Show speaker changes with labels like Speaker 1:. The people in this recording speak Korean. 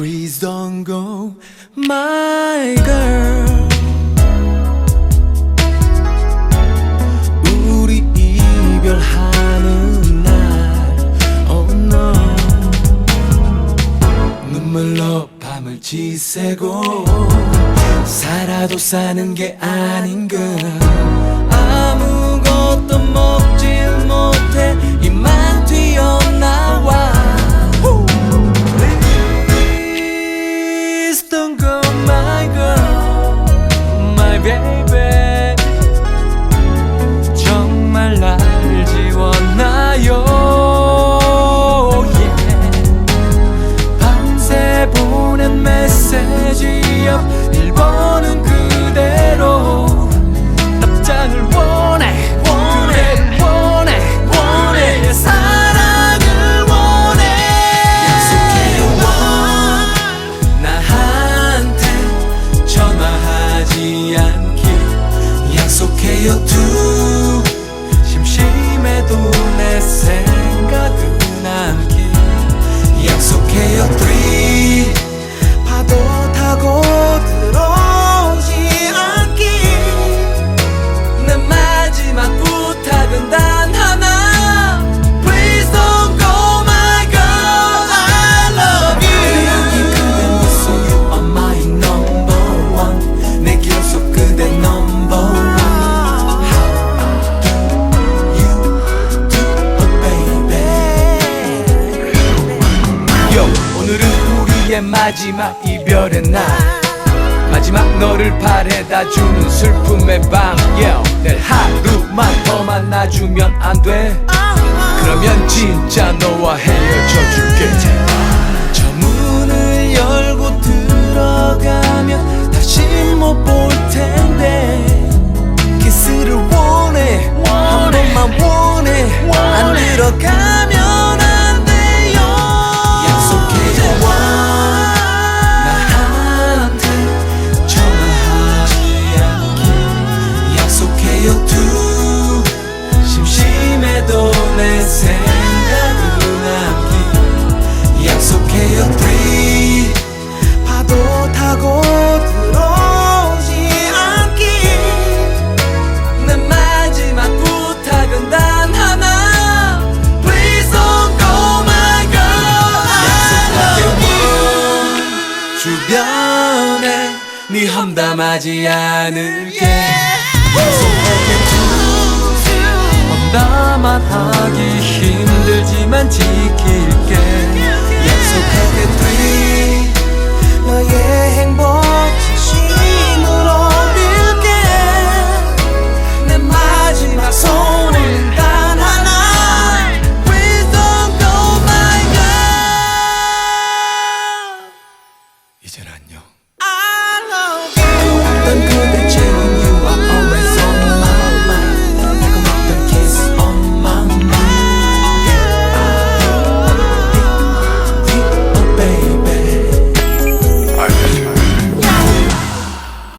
Speaker 1: Please don't go, my girl. 우리 이별하는 날, oh no. 눈물로 밤을 지새고 살아도 사는 게 아닌 걸 아무것도 먹지 day. KO2 심심해도 내 생각은 남길 약속해. 마지막 이별의 날 마지막 너를 바래다 주는 슬픔의 밤 yeah. 내 하루만 더 만나주면 안 돼? 그러면 진짜 너와 헤어져 줄게 저 문을 열고 들어가면 다시 못 볼 텐데 키스를 원해 한 번만 원해 안 들어가면 주변에 네 험담하지 않을게 yeah. 험담만 하기 힘들지만 지킬게 약속할 때